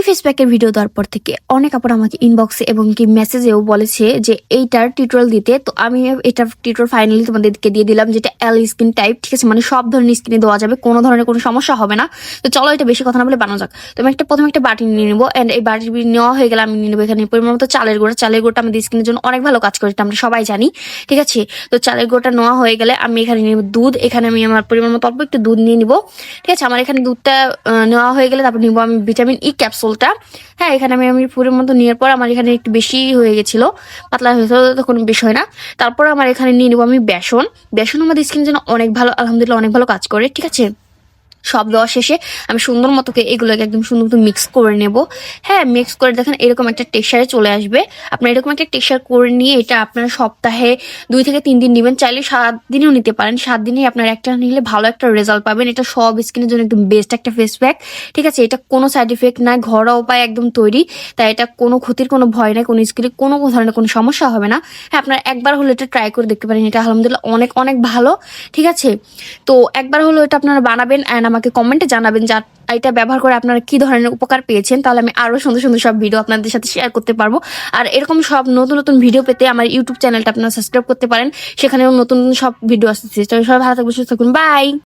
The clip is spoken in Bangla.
এই ফেস প্যাকের ভিডিও দেওয়ার পর থেকে অনেক আপুর আমাকে ইনবক্সে এবং কি মেসেজেও বলেছে যে, এইটার টিউটোরিয়াল দিতে। তো আমি এটা টিউটোরিয়াল ফাইনালি তোমাদেরকে দিয়ে দিলাম, যেটা এল স্কিন টাইপ ঠিক আছে? মানে সব ধরনের স্কিনে দেওয়া যাবে, কোনো ধরনের কোনো সমস্যা হবে না। তো চলো এটা বেশি কথা না বলে বানানো যাক। তো আমি একটা প্রথমে একটা বাটি নিয়ে নেব অ্যান্ড এই বাটি নেওয়া হয়ে গেলে আমি নিয়ে নেব এখানে পরিমাণ মতো চালের গুঁড়া। চালের গুঁড়োটা আমাদের স্কিনের জন্য অনেক ভালো কাজ করে, এটা আমরা সবাই জানি, ঠিক আছে? তো চালের গুঁড়োটা নেওয়া হয়ে গেলে আমি এখানে নিয়ে দুধ। এখানে আমি আমার পরিমাণ মতো অল্প একটু দুধ নিয়ে নিবো, ঠিক আছে? আমার এখানে দুধটা নেওয়া হয়ে গেলে তারপর নিবো আমি ভিটামিন ই ক্যাপসুলটা হ্যাঁ এখানে আমি আমি ফুলের মতো নেওয়ার পর আমার এখানে একটু বেশি হয়ে গেছিল। পাতলা হয়েছিল তো কোনো বিষয় না। তারপর আমার এখানে নিয়ে নেব আমি বেসন। বেসন আমাদের স্কিন যেন অনেক ভালো, আলহামদুলিল্লাহ অনেক ভালো কাজ করে, ঠিক আছে? সব দেওয়া শেষে আমি সুন্দর মতো এগুলোকে একদম সুন্দর মতো মিক্স করে নেব। হ্যাঁ মিক্স করে দেখেন এরকম একটা টেক্সচারে চলে আসবে। আপনার এরকম একটা টেক্সচার করে নিয়ে এটা আপনারা সপ্তাহে দুই থেকে তিন দিন নেবেন। চাইলে সাত দিনেও নিতে পারেন। সাত দিনেই আপনার একটা নিলে ভালো একটা রেজাল্ট পাবেন। এটা সব স্কিনের জন্য একদম বেস্ট একটা ফেস প্যাক ঠিক আছে, এটা কোনো সাইড ইফেক্ট নাই, ঘরোয়া উপায় একদম তৈরি। তাই এটা কোনো ক্ষতির কোনো ভয় নাই, কোনো স্কিনে কোনো ধরনের কোনো সমস্যা হবে না। হ্যাঁ আপনার একবার হলে এটা ট্রাই করে দেখতে পারেন। এটা আলহামদুলিল্লাহ অনেক অনেক ভালো। ঠিক আছে? তো একবার হলো এটা আপনারা বানাবেন। অ্যান্ড আমাকে কমেন্টে জানাবেন যা এটা ব্যবহার করে আপনারা কি ধরনের উপকার পেয়েছেন? তাহলে আমি আরও সুন্দর সুন্দর সব ভিডিও আপনাদের সাথে শেয়ার করতে পারব। আর এরকম সব নতুন নতুন ভিডিও পেতে আমার ইউটিউব চ্যানেলটা আপনারা সাবস্ক্রাইব করতে পারেন। সেখানেও নতুন নতুন সব ভিডিও আসতেছে। সবাই ভালো থাকবেন, সুস্থ থাকুন। বাই